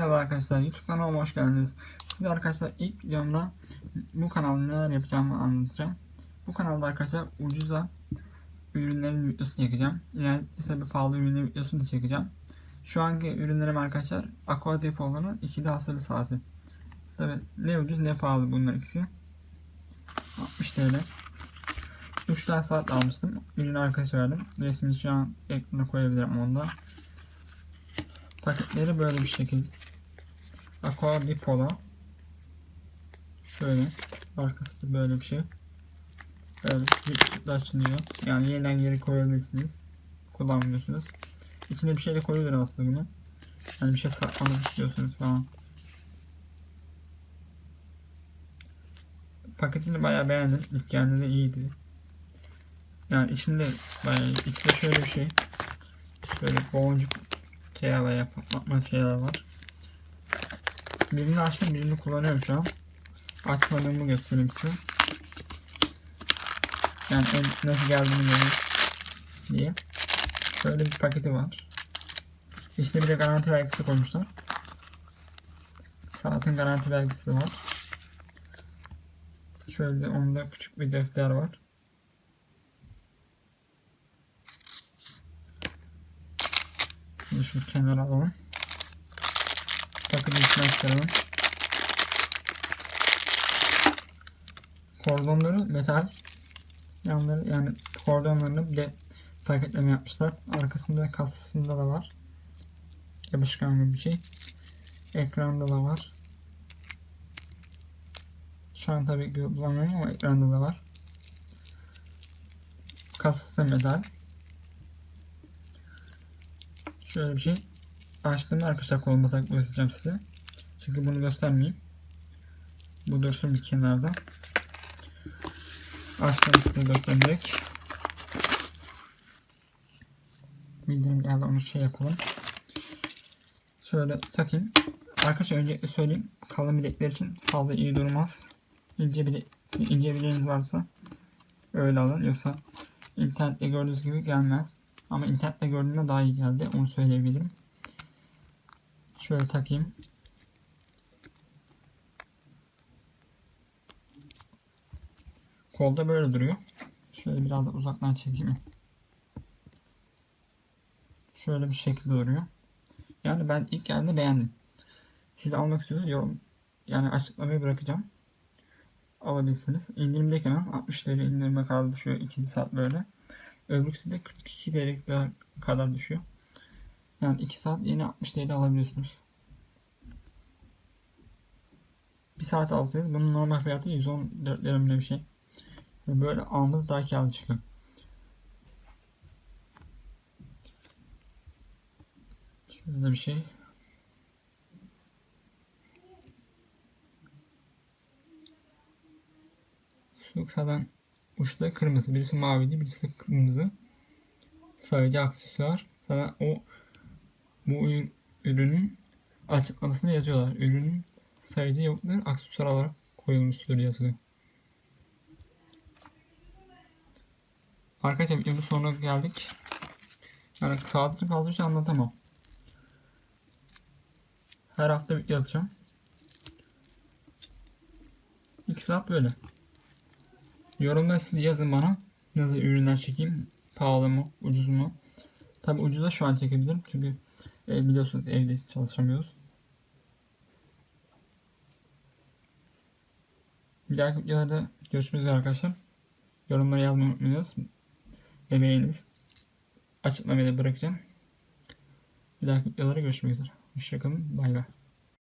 arkadaşlar YouTube kanalıma hoş geldiniz. Size arkadaşlar ilk videomda bu kanalda neler yapacağımı anlatacağım. Bu kanalda arkadaşlar ucuza ürünlerin videosunu çekeceğim. İse bir pahalı ürünlerin videosunu da çekeceğim. Şu anki ürünlerim arkadaşlar Aqua Depo'ların ikili hasılı saati. Tabi ne ucuz ne pahalı bunlar ikisi. 60 TL. 3 tane saat almıştım. Ürünü arkadaşa verdim. Resmini şu an ekrana koyabilirim onda. Paketleri böyle bir şekilde. Aqua Bipola. Şöyle. Arkası da böyle bir şey. Böyle bir açılıyor. Yani yeniden geri koyabilirsiniz. Kullanmıyorsunuz. İçine bir şey de koyulur aslında bunu. Yani bir şey saklamak istiyorsunuz falan. Paketini bayağı beğendim. İlk geldiğinde iyiydi. Yani içinde bayağı içinde şöyle bir şey. Şöyle boncuk şeyler veya patlatma şeyler var. Birini açtım birini kullanıyorum şu an. Açmadığımı göstereyim size. Yani en, nasıl geldiğini diye. Şöyle bir paketi var. İşte bir de garanti belgesi koymuşlar. Saatin garanti de var. Şöyle onda küçük bir defter var. Şimdi şu kenara alalım. Takım içine çıkaralım. Kordonları metal. Yanları yani kordonlarını bir de paketleme yapmışlar. Arkasında kasasında da var. Yapışkan gibi bir şey. Ekranda da var. Şu an tabii kullanmıyorum ama ekranda da var. Kasası da metal. Şöyle bir şey. Açtığımda arkadaşlar koluma takıp bırakacağım size. Çünkü bunu göstermeyeyim. Bu dursun bir kenarda. Açtığımda size göstermek. Bildirim geldi onu şey yapalım. Şöyle takayım. Arkadaşlar öncelikle söyleyeyim. Kalın bilekler için fazla iyi durmaz. İnce bile ince bileğiniz varsa öyle alın. Yoksa internette gördüğünüz gibi gelmez. Ama internette gördüğümde daha iyi geldi. Onu söyleyebilirim. Şöyle takayım. Kolda böyle duruyor. Şöyle biraz da uzaktan çekeyim. Şöyle bir şekilde duruyor. Yani ben ilk geldiğinde beğendim. Siz de almak istiyorsanız yorum yani açıklamayı bırakacağım. Alabilirsiniz. İndirimdeyken 60 TL indirime kadar düşüyor. 2 saat böyle. Öbürküsü de 42 TL kadar düşüyor. Yani 2 saat yine 60 TL alabiliyorsunuz. 1 saat alsanız bunun normal fiyatı 114 lira bir şey. Böyle almanız daha karlı çıkıyor. Şöyle bir şey. Şu zaten uçta kırmızı. Birisi maviydi, birisi kırmızı. Sadece aksesuar. Zaten o bu ürünün açıklamasını yazıyorlar. Ürünün sayıcı yoktur, aksesuar olarak koyulmuştur yazıyor. Arkadaşlar videonun sonuna geldik. Yani saatini fazla bir şey anlatamam. Her hafta video atacağım. 2 saat böyle. Yorumda siz yazın bana. Nasıl ürünler çekeyim? Pahalı mı? Ucuz mu? Tabi ucuza şu an çekebilirim. Çünkü e, biliyorsunuz evde çalışamıyoruz. Bir dahaki videolarda görüşmek üzere arkadaşlar. Yorumları yazmayı unutmayınız. Ve beğeniniz. Açıklamaya bırakacağım. Bir dahaki videolarda görüşmek üzere. Hoşçakalın. Bay bay.